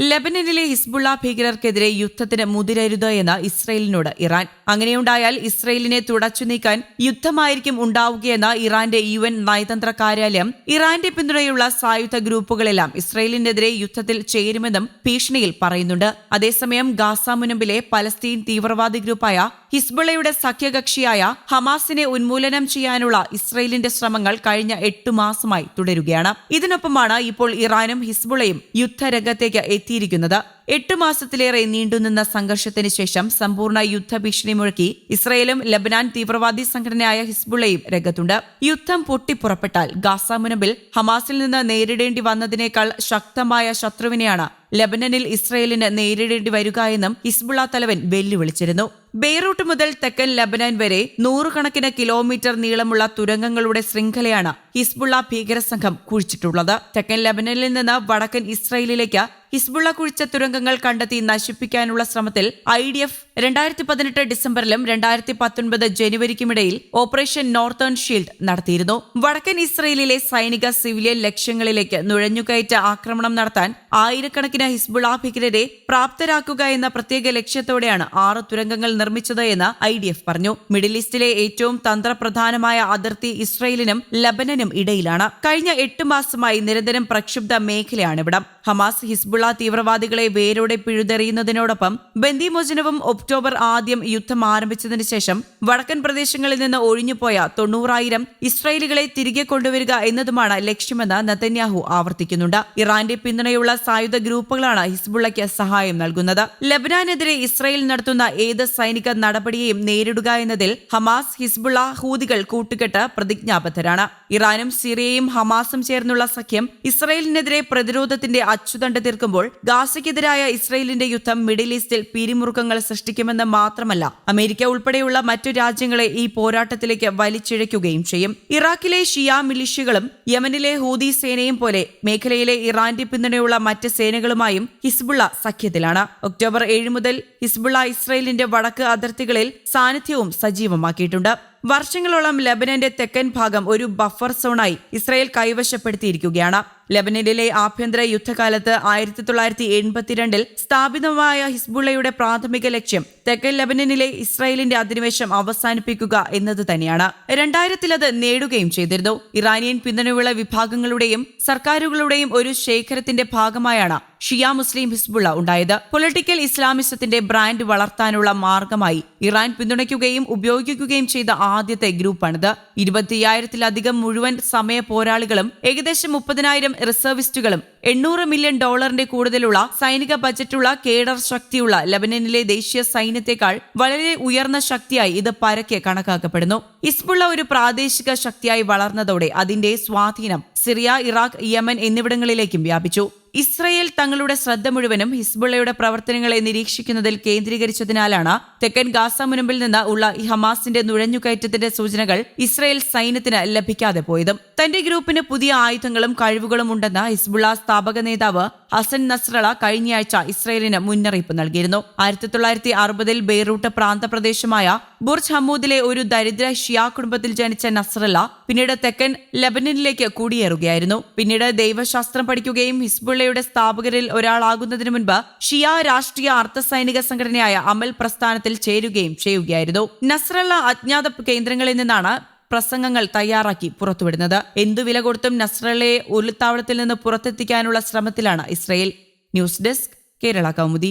ലബനനിലെ Hezbollah ഭീകരർക്കെതിരെ യുദ്ധത്തിന് മുതിരരുത് എന്ന് ഇസ്രയേലിനോട് Iran. അങ്ങനെയുണ്ടായാൽ ഇസ്രയേലിനെ തുടച്ചു നീക്കാൻ യുദ്ധമായിരിക്കും ഉണ്ടാവുകയെന്ന് ഇറാന്റെ യു എൻ നയതന്ത്ര കാര്യാലയം ഇറാന്റെ പിന്തുണയുള്ള സായുധ ഗ്രൂപ്പുകളെല്ലാം ഇസ്രയേലിനെതിരെ യുദ്ധത്തിൽ ചേരുമെന്നും ഭീഷണിയിൽ പറയുന്നുണ്ട്. അതേസമയം ഗാസ മുനമ്പിലെ പലസ്തീൻ തീവ്രവാദി ഗ്രൂപ്പായ ഹിസ്ബുള്ളയുടെ സഖ്യകക്ഷിയായ ഹമാസിനെ ഉന്മൂലനം ചെയ്യാനുള്ള ഇസ്രയേലിന്റെ ശ്രമങ്ങൾ കഴിഞ്ഞ എട്ടു മാസമായി തുടരുകയാണ്. ഇതിനൊപ്പമാണ് ഇപ്പോൾ ഇറാനും ഹിസ്ബുള്ളയും യുദ്ധരംഗത്തേക്ക് എത്തിയിരിക്കുന്നത്. എട്ടു മാസത്തിലേറെ നീണ്ടുനിന്ന സംഘർഷത്തിന് ശേഷം സമ്പൂർണ യുദ്ധഭീഷണി മുഴക്കി ഇസ്രയേലും ലബനാൻ തീവ്രവാദി സംഘടനയായ ഹിസ്ബുള്ളയും രംഗത്തുണ്ട്. യുദ്ധം പൊട്ടിപ്പുറപ്പെട്ടാൽ ഗാസ മുനമ്പിൽ ഹമാസിൽ നിന്ന് നേരിടേണ്ടി വന്നതിനേക്കാൾ ശക്തമായ ശത്രുവിനെയാണ് ലബനനിൽ ഇസ്രയേലിന് നേരിടേണ്ടി വരിക എന്നും ഹിസ്ബുള്ള തലവൻ വെല്ലുവിളിച്ചിരുന്നു. ബെയ്റൂട്ട് മുതൽ തെക്കൻ ലബനാൻ വരെ നൂറുകണക്കിന് കിലോമീറ്റർ നീളമുള്ള തുരങ്കങ്ങളുടെ ശൃംഖലയാണ് ഹിസ്ബുള്ള ഭീകരസംഘം കുഴിച്ചിട്ടുള്ളത്. തെക്കൻ ലബനനിൽ നിന്ന് വടക്കൻ ഇസ്രയേലിലേക്ക് ഹിസ്ബുള്ള കുഴിച്ച തുരങ്കങ്ങൾ കണ്ടെത്തി നശിപ്പിക്കാനുള്ള ശ്രമത്തിൽ ഐ ഡി എഫ് രണ്ടായിരത്തി പതിനെട്ട് ഡിസംബറിലും രണ്ടായിരത്തി പത്തൊൻപത് ജനുവരിക്കുമിടയിൽ ഓപ്പറേഷൻ നോർത്തേൺ ഷീൽഡ് നടത്തിയിരുന്നു. വടക്കൻ ഇസ്രയേലിലെ സൈനിക സിവിലിയൻ ലക്ഷ്യങ്ങളിലേക്ക് നുഴഞ്ഞുകയറ്റ ആക്രമണം നടത്താൻ ആയിരക്കണക്കിന് ഹിസ്ബുള്ള ഭീകരരെ പ്രാപ്തരാക്കുക എന്ന പ്രത്യേക ലക്ഷ്യത്തോടെയാണ് ആറ് തുരങ്കങ്ങൾ നിർമ്മിച്ചത് എന്ന് ഐ ഡി എഫ് പറഞ്ഞു. മിഡിൽ ഈസ്റ്റിലെ ഏറ്റവും തന്ത്രപ്രധാനമായ അതിർത്തി ഇസ്രയേലിനും ലബനനും ഇടയിലാണ്. കഴിഞ്ഞ എട്ട് മാസമായി നിരന്തരം പ്രക്ഷുബ്ധ മേഖലയാണിവിടം. ഹമാസ് ഹിസ്ബുള്ള തീവ്രവാദികളെ വേരോടെ പിഴുതെറിയുന്നതിനോടൊപ്പം ബന്ദിമോചനവും ഒക്ടോബർ ആദ്യം യുദ്ധം ആരംഭിച്ചതിനു ശേഷം വടക്കൻ പ്രദേശങ്ങളിൽ നിന്ന് ഒഴിഞ്ഞുപോയ തൊണ്ണൂറായിരം ഇസ്രായേലികളെ തിരികെ കൊണ്ടുവരിക എന്നതുമാണ് ലക്ഷ്യമെന്ന് നതന്യാഹു ആവർത്തിക്കുന്നുണ്ട്. ഇറാന്റെ പിന്തുണയുള്ള സായുധ ഗ്രൂപ്പുകളാണ് ഹിസ്ബുള്ളയ്ക്ക് സഹായം നൽകുന്നത്. ലബനാനെതിരെ ഇസ്രായേൽ നടത്തുന്ന ഏത് സൈനിക നടപടിയെയും നേരിടുക എന്നതിൽ ഹമാസ് ഹിസ്ബുള്ള ഹൂതികൾ കൂട്ടുകെട്ട് പ്രതിജ്ഞാബദ്ധരാണ്. ഇറാനും സിറിയയും ഹമാസും ചേർന്നുള്ള സഖ്യം ഇസ്രായേലിനെതിരെ പ്രതിരോധത്തിന്റെ അച്ചുതണ്ട് തീർക്കുമ്പോൾ ഗാസയ്ക്കെതിരായ ഇസ്രയേലിന്റെ യുദ്ധം മിഡിൽ ഈസ്റ്റിൽ പിരിമുറുക്കങ്ങൾ സൃഷ്ടിക്കുമെന്ന് മാത്രമല്ല അമേരിക്ക ഉൾപ്പെടെയുള്ള മറ്റു രാജ്യങ്ങളെ ഈ പോരാട്ടത്തിലേക്ക് വലിച്ചിഴയ്ക്കുകയും ചെയ്യും. ഇറാഖിലെ ഷിയ മിലിഷ്യകളും യമനിലെ ഹൂതി സേനയും പോലെ മേഖലയിലെ ഇറാന്റെ പിന്തുണയുള്ള മറ്റ് സേനകളുമായും ഹിസ്ബുള്ള സഖ്യത്തിലാണ്. ഒക്ടോബർ ഏഴ് മുതൽ ഹിസ്ബുള്ള ഇസ്രയേലിന്റെ വടക്ക് അതിർത്തികളിൽ സാന്നിധ്യവും സജീവമാക്കിയിട്ടുണ്ട്. വർഷങ്ങളോളം ലബനന്റെ തെക്കൻ ഭാഗം ഒരു ബഫർ സോണായി ഇസ്രായേൽ കൈവശപ്പെടുത്തിയിരിക്കുകയാണ്. ലബനനിലെ ആഭ്യന്തര യുദ്ധകാലത്ത് ആയിരത്തി തൊള്ളായിരത്തി എൺപത്തിരണ്ടിൽ സ്ഥാപിതമായ ഹിസ്ബുള്ളയുടെ പ്രാഥമിക ലക്ഷ്യം തെക്കൻ ലബനനിലെ ഇസ്രായേലിന്റെ അധിനിവേശം അവസാനിപ്പിക്കുക എന്നത് തന്നെയാണ്. രണ്ടായിരത്തിൽ അത് നേടുകയും ചെയ്തിരുന്നു. ഇറാനിയൻ പിന്തുണയുള്ള വിഭാഗങ്ങളുടെയും സർക്കാരുകളുടെയും ഒരു ശേഖരത്തിന്റെ ഭാഗമായാണ് ഷിയ മുസ്ലിം ഹിസ്ബുള്ള ഉണ്ടായത്. പൊളിറ്റിക്കൽ ഇസ്ലാമിസത്തിന്റെ ബ്രാൻഡ് വളർത്താനുള്ള മാർഗമായി ഇറാൻ പിന്തുണയ്ക്കുകയും ഉപയോഗിക്കുകയും ചെയ്ത ആദ്യത്തെ ഗ്രൂപ്പാണിത്. ഇരുപത്തിയായിരത്തിലധികം മുഴുവൻ സമയ പോരാളികളും ഏകദേശം മുപ്പതിനായിരം റിസർവിസ്റ്റുകളും എണ്ണൂറ് മില്യൺ ഡോളറിന്റെ കൂടുതലുള്ള സൈനിക ബജറ്റുള്ള കേഡർ ശക്തിയുള്ള ലബനനിലെ ദേശീയ സൈന്യത്തെക്കാൾ വളരെ ഉയർന്ന ശക്തിയായി ഇത് പരക്കെ കണക്കാക്കപ്പെടുന്നു. ഇസ്ബുള്ള ഒരു പ്രാദേശിക ശക്തിയായി വളർന്നതോടെ അതിന്റെ സ്വാധീനം സിറിയ ഇറാഖ് യമൻ എന്നിവിടങ്ങളിലേക്കും വ്യാപിച്ചു. ഇസ്രയേൽ തങ്ങളുടെ ശ്രദ്ധ മുഴുവനും ഹിസ്ബുള്ളയുടെ പ്രവർത്തനങ്ങളെ നിരീക്ഷിക്കുന്നതിൽ കേന്ദ്രീകരിച്ചതിനാലാണ് തെക്കൻ ഗാസ മുനമ്പിൽ നിന്ന് ഉള്ള ഈ ഹമാസിന്റെ നുഴഞ്ഞുകയറ്റത്തിന്റെ സൂചനകൾ ഇസ്രയേൽ സൈന്യത്തിന് ലഭിക്കാതെ പോയതും. തന്റെ ഗ്രൂപ്പിന് പുതിയ ആയുധങ്ങളും കഴിവുകളും ഉണ്ടെന്ന് ഹിസ്ബുള്ള സ്ഥാപക നേതാവ് ഹസൻ നസ്രള കഴിഞ്ഞയാഴ്ച ഇസ്രയേലിന് മുന്നറിയിപ്പ് നൽകിയിരുന്നു. ആയിരത്തി തൊള്ളായിരത്തി അറുപതിൽ ബെയ്റൂട്ട് പ്രാന്തപ്രദേശമായ ബുർജ് ഹമ്മൂദിലെ ഒരു ദരിദ്ര ഷിയ കുടുംബത്തിൽ ജനിച്ച നസ്രല്ല പിന്നീട് തെക്കൻ ലബനനിലേക്ക് കുടിയേറുകയായിരുന്നു. പിന്നീട് ദൈവശാസ്ത്രം പഠിക്കുകയും ഹിസ്ബുള്ളയുടെ സ്ഥാപകരിൽ ഒരാളാകുന്നതിനു മുൻപ് ഷിയ രാഷ്ട്രീയ അർദ്ധസൈനിക സംഘടനയായ അമൽ പ്രസ്ഥാനത്തിൽ ചേരുകയും ചെയ്യുകയായിരുന്നു. നസ്രല്ല അജ്ഞാത കേന്ദ്രങ്ങളിൽ നിന്നാണ് പ്രസംഗങ്ങൾ തയ്യാറാക്കി പുറത്തുവിടുന്നത്. എന്തു വില കൊടുത്തും നസ്രലയെ ഒലുത്താവളത്തിൽ നിന്ന് പുറത്തെത്തിക്കാനുള്ള ശ്രമത്തിലാണ് Israel. News desk Kerala Kaumudi.